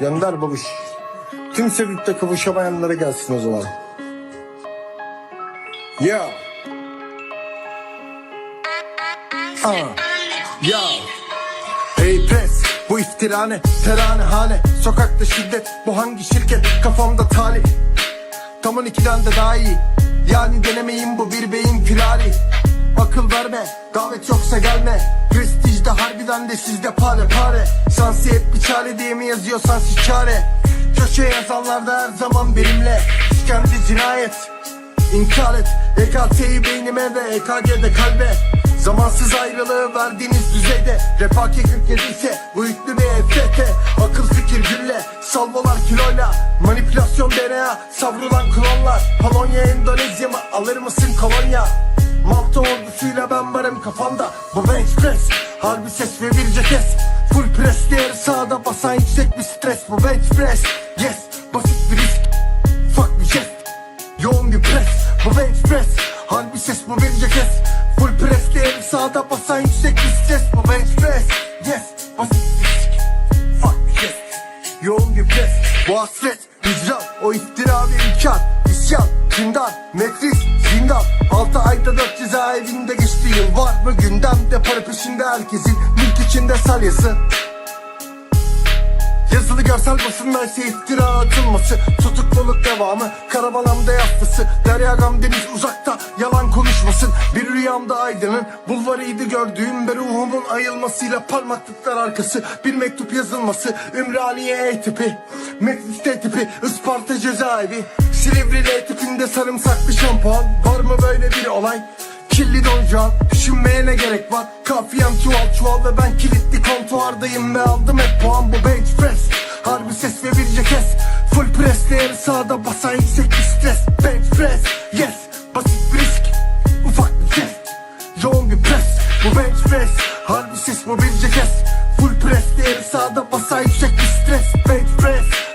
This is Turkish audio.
Gönder babuş. Tüm sevip de kavuşamayanlara gelsin o zaman. Ya. Aa. Ya. Hey pres bu iftirane terane hane Sokakta şiddet bu hangi şirket kafamda talih Tam 12'den de daha iyi Yani denemeyin bu bir beyin firari Akıl verme davet yoksa gelme Prestijde harbiden de sizde pare pare. Sansi hep bir çare diye mi yazıyorsan siz çare? Köşe yazanlar da her zaman benimle. İşkence cinayet İnkar et. EKT'yi beynime ve EKG'de kalbe. Zamansız ayrılığı verdiğiniz düzeyde. Refaki 47 ise bu yüklü bir EFT Akıl fikir gülle Salvolar kiloyla. Manipülasyon DNA Savrulan klonlar. Polonya Endonezya mı alır mısın kolonya? Malta ordusuyla ben varım kafamda Bu bench press Harbi ses ve bir ceket. Full press değeri sağda basan yüksek bir stres. Bu bench press Yes basit bir risk. Fuck bir jest Yoğun bir pres. Bu bench press Harbi ses bu bir ceket. Full press değeri sağda basan yüksek bir stres. Bu bench press Yes basit bir risk. Fuck bir jest Yoğun bir pres. Bu hasret Hicran O iftira ve inkar. İsyan Kindar Metris Zindan Altı ayda dört cezaevinde geçti yıl Var mı? Gündemde para peşinde herkesin. Mülk içinde salyası Yazılı görsel basında ise iftira atılması Tutukluluk devamı Karabalamda yastısı. Derya gam deniz uzakta Yalan konuşmasın. Bir rüyamda aydının Bulvarıydı gördüğüm Ve ruhumun ayılmasıyla Parmaklıklar arkası. Bir mektup yazılması Ümraniye E tipi Metris'te tipi Isparta cezaevi. Silivri L tipinde sarımsaklı şampuan. Var mı böyle bir olay Kirli doncan Düşünmeye ne gerek var? Kafiyem çuval çuval ve ben kilitli kontuardayım Ve aldım hep puan. Bu bench press Harbi ses ve bir ceket Full press değeri sağda basan yüksek bir stres. Bench press yes Basit bir risk. Ufak bir jest Yoğun bir press Bu bench press Harbi ses bu bir ceket Full press değeri sağda basan yüksek bir stres. Bench press